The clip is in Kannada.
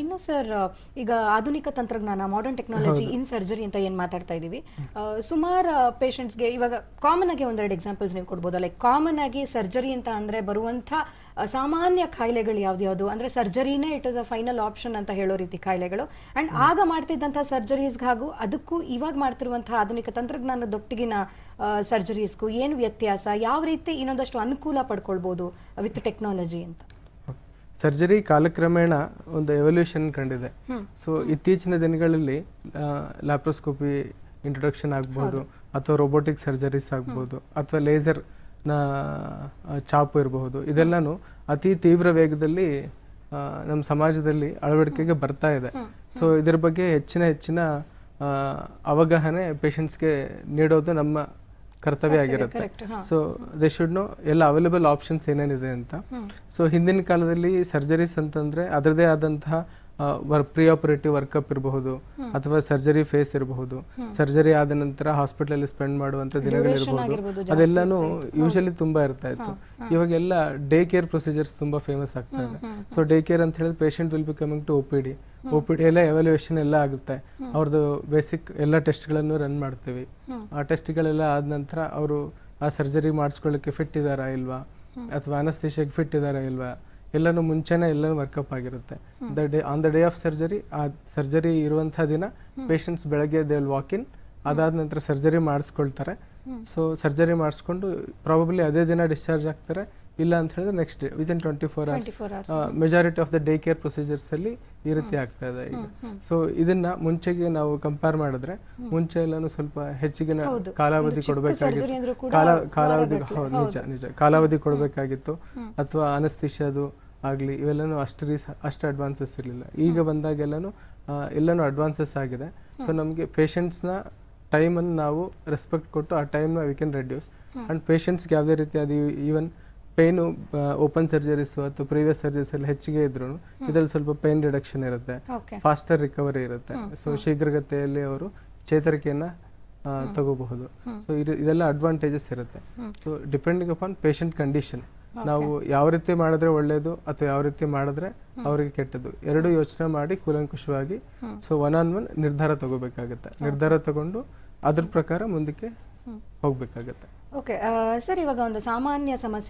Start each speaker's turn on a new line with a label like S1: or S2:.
S1: ಇನ್ನು ಸರ್ ಈಗ ಆಧುನಿಕ ತಂತ್ರಜ್ಞಾನ ಮಾಡರ್ನ್ ಟೆಕ್ನಾಲಜಿ ಇನ್ ಸರ್ಜರಿ ಅಂತ ಏನು ಮಾತಾಡ್ತಾ ಇದೀವಿ. ಸುಮಾರು ಪೇಷಂಟ್ಸ್ಗೆ ಇವಾಗ ಕಾಮನ್ ಆಗಿ ಒಂದೆರಡು ಎಕ್ಸಾಂಪಲ್ಸ್ ನೀವು ಕೊಡ್ಬೋದು ಲೈಕ್ ಕಾಮನ್ ಆಗಿ ಸರ್ಜರಿ ಅಂತ ಅಂದ್ರೆ ಬರುವಂತ ಸಾಮಾನ್ಯ ಕಾಯಿಲೆಗಳು ಯಾವ್ದ್ಯಾವುದು? ಅಂದ್ರೆ ಸರ್ಜರಿನೇ it is a final option ಅಂತ ಹೇಳೋ ರೀತಿ ಕಾಯಿಲೆಗಳು ಅಂಡ್ ಆಗ ಮಾಡ್ತಿದ್ದಂಥ ಸರ್ಜರೀಸ್ ಹಾಗೂ ಅದಕ್ಕೂ ಇವಾಗ ಮಾಡ್ತಿರುವಂತಹ ಆಧುನಿಕ ತಂತ್ರಜ್ಞಾನದೊಟ್ಟಿಗಿನ ಸರ್ಜರೀಸ್ಗೂ ಏನು ವ್ಯತ್ಯಾಸ? ಯಾವ ರೀತಿ ಇನ್ನೊಂದಷ್ಟು ಅನುಕೂಲ ಪಡ್ಕೊಳ್ಬೋದು ವಿತ್ ಟೆಕ್ನಾಲಜಿ ಅಂತ?
S2: ಸರ್ಜರಿ ಕಾಲಕ್ರಮೇಣ ಒಂದು ಎವಲ್ಯೂಷನ್ ಕಂಡಿದೆ. ಸೊ ಇತ್ತೀಚಿನ ದಿನಗಳಲ್ಲಿ ಲ್ಯಾಪ್ರೋಸ್ಕೋಪಿ ಇಂಟ್ರೊಡಕ್ಷನ್ ಆಗ್ಬೋದು ಅಥವಾ ರೋಬೋಟಿಕ್ ಸರ್ಜರೀಸ್ ಆಗ್ಬೋದು ಅಥವಾ ಲೇಸರ್ನ ಚಾಪು ಇರಬಹುದು. ಇದೆಲ್ಲನೂ ಅತಿ ತೀವ್ರ ವೇಗದಲ್ಲಿ ನಮ್ಮ ಸಮಾಜದಲ್ಲಿ ಅಳವಡಿಕೆಗೆ ಬರ್ತಾ ಇದೆ. ಸೊ ಇದರ ಬಗ್ಗೆ ಹೆಚ್ಚಿನ ಹೆಚ್ಚಿನ ಅವಗಾಹನೆ ಪೇಷಂಟ್ಸ್ಗೆ ನೀಡೋದು ನಮ್ಮ ಕರ್ತವ್ಯ ಆಗಿರುತ್ತೆ. ಸೊ ದೇ ಶುಡ್ ನೋ ಎಲ್ಲ ಅವೈಲೇಬಲ್ ಆಪ್ಷನ್ಸ್ ಏನೇನಿದೆ ಅಂತ. ಸೊ ಹಿಂದಿನ ಕಾಲದಲ್ಲಿ ಸರ್ಜರೀಸ್ ಅಂತಂದ್ರೆ ಅದರದೇ ಆದಂತಹ ಪ್ರಿ ಆಪರೇಟಿವ್ ವರ್ಕಪ್ ಇರಬಹುದು ಅಥವಾ ಸರ್ಜರಿ ಫೇಸ್ ಇರಬಹುದು. ಸರ್ಜರಿ ಆದ ನಂತರ ಹಾಸ್ಪಿಟಲ್ ಅಲ್ಲಿ ಸ್ಪೆಂಡ್ ಮಾಡುವಂತ ದಿನಗಳಿರಬಹುದು ಅದೆಲ್ಲಾನು ಯೂಶಲಿ ತುಂಬಾ ಇರ್ತಾ ಇತ್ತು. ಇವಾಗೆಲ್ಲ ಡೇ ಕೇರ್ ಪ್ರೊಸೀಜರ್ಸ್ ತುಂಬಾ ಫೇಮಸ್ ಆಗ್ತಾ ಇದೆ. ಸೊ ಡೇ ಕೇರ್ ಅಂತ ಹೇಳಿದ್ರೆ patient will be coming to O P D O P D ಎಲ್ಲ ಎವಾಲ್ಯೂಯೇಷನ್ ಎಲ್ಲ ಆಗುತ್ತೆ. ಅವ್ರದ್ದು ಬೇಸಿಕ್ ಎಲ್ಲ ಟೆಸ್ಟ್ಗಳನ್ನು ರನ್ ಮಾಡ್ತೀವಿ. ಆ ಟೆಸ್ಟ್ಗಳೆಲ್ಲ ಆದ ನಂತರ ಅವರು ಆ ಸರ್ಜರಿ ಮಾಡಿಸ್ಕೊಳ್ಳಿಕ್ಕೆ ಫಿಟ್ ಇದ್ದಾರಾ ಇಲ್ವಾ? ಅಥವಾ ಅನಸ್ತೀಶಿಯಾಗಿ ಫಿಟ್ ಇದ್ದಾರಾ ಇಲ್ವಾ? ಎಲ್ಲನೂ ಮುಂಚೆನೇ ಎಲ್ಲನೂ ವರ್ಕಪ್ ಆಗಿರುತ್ತೆ. The day on the day of surgery ಆ ಸರ್ಜರಿ ಇರುವಂತಹ ದಿನ ಪೇಷಂಟ್ಸ್ ಬೆಳಗ್ಗೆ ದೇ ವಾಕ್ ಇನ್ ಅದಾದ ನಂತರ ಸರ್ಜರಿ ಮಾಡಿಸ್ಕೊಳ್ತಾರೆ. ಸೊ ಸರ್ಜರಿ ಮಾಡಿಸ್ಕೊಂಡು ಪ್ರಾಬಬ್ಲಿ ಅದೇ ದಿನ ಡಿಸ್ಚಾರ್ಜ್ ಆಗ್ತಾರೆ. ಇಲ್ಲ ಅಂತ ಹೇಳಿದ್ರೆ next day within twenty four hours
S1: 24 hours.
S2: Majority of the day care procedures ಅಲ್ಲಿ ಈ ರೀತಿ ಆಗ್ತಾ ಇದೆ ಈಗ. ಸೊ ಇದನ್ನ ಮುಂಚೆಗೆ ನಾವು ಕಂಪೇರ್ ಮಾಡಿದ್ರೆ ಮುಂಚೆ ಎಲ್ಲಾನು ಸ್ವಲ್ಪ ಹೆಚ್ಚಿಗಿನ ಕಾಲಾವಧಿ ಕೊಡಬೇಕಾಗಿತ್ತು. ಕಾಲ ಕಾಲಾವಧಿ ನಿಜ ನಿಜ. ಕಾಲಾವಧಿ ಕೊಡಬೇಕಾಗಿತ್ತು ಅಥವಾ ಅನಸ್ತಿಷದು ಆಗಲಿ ಇವೆಲ್ಲನೂ ಅಷ್ಟು ರೀಸ್ ಅಷ್ಟು ಅಡ್ವಾನ್ಸಸ್ ಇರಲಿಲ್ಲ. ಈಗ ಬಂದಾಗೆಲ್ಲನೂ ಎಲ್ಲನೂ ಅಡ್ವಾನ್ಸಸ್ ಆಗಿದೆ. ಸೊ ನಮಗೆ ಪೇಷಂಟ್ಸ್ನ ಟೈಮನ್ನು ನಾವು ರೆಸ್ಪೆಕ್ಟ್ ಕೊಟ್ಟು ಆ ಟೈಮ್ನ ವಿ ಕ್ಯಾನ್ ರೆಡ್ಯೂಸ್ ಆ್ಯಂಡ್ ಪೇಷಂಟ್ಸ್ಗೆ ಯಾವುದೇ ರೀತಿ ಅದು ಈವನ್ ಪೇನು ಓಪನ್ ಸರ್ಜರೀಸ್ ಅಥವಾ ಪ್ರೀವಿಯಸ್ ಸರ್ಜರೀಸ್ ಎಲ್ಲ ಹೆಚ್ಚಿಗೆ ಇದ್ರು ಇದರಲ್ಲಿ ಸ್ವಲ್ಪ ಪೇನ್ ರಿಡಕ್ಷನ್ ಇರುತ್ತೆ. ಫಾಸ್ಟರ್ ರಿಕವರಿ ಇರುತ್ತೆ. ಸೊ ಶೀಘ್ರಗತಿಯಲ್ಲಿ ಅವರು ಚೇತರಿಕೆಯನ್ನ ತಗೋಬಹುದು. ಸೊ ಇದೆಲ್ಲ ಅಡ್ವಾಂಟೇಜಸ್ ಇರುತ್ತೆ. So depending upon patient condition ನಾವು ಯಾವ ರೀತಿ ಮಾಡಿದ್ರೆ ಒಳ್ಳೇದು ಅಥವಾ ಯಾವ ರೀತಿ ಮಾಡಿದ್ರೆ ಅವರಿಗೆ ಕೆಟ್ಟದ್ದು. ಎರಡು ಯೋಚನೆ ಮಾಡಿ ಕೂಲಂಕುಷವಾಗಿ ಸೊ ಒನ್ ಆನ್ ಒನ್ ನಿರ್ಧಾರ ತಗೋಬೇಕಾಗತ್ತೆ. ನಿರ್ಧಾರ ತಗೊಂಡು ಅದ್ರ ಪ್ರಕಾರ ಮುಂದಕ್ಕೆ ಹೋಗ್ಬೇಕಾಗತ್ತೆ.
S1: ಓಕೆ ಸರ್ ಇವಾಗ ಒಂದು ಸಾಮಾನ್ಯ ಸಮಸ್ಯೆ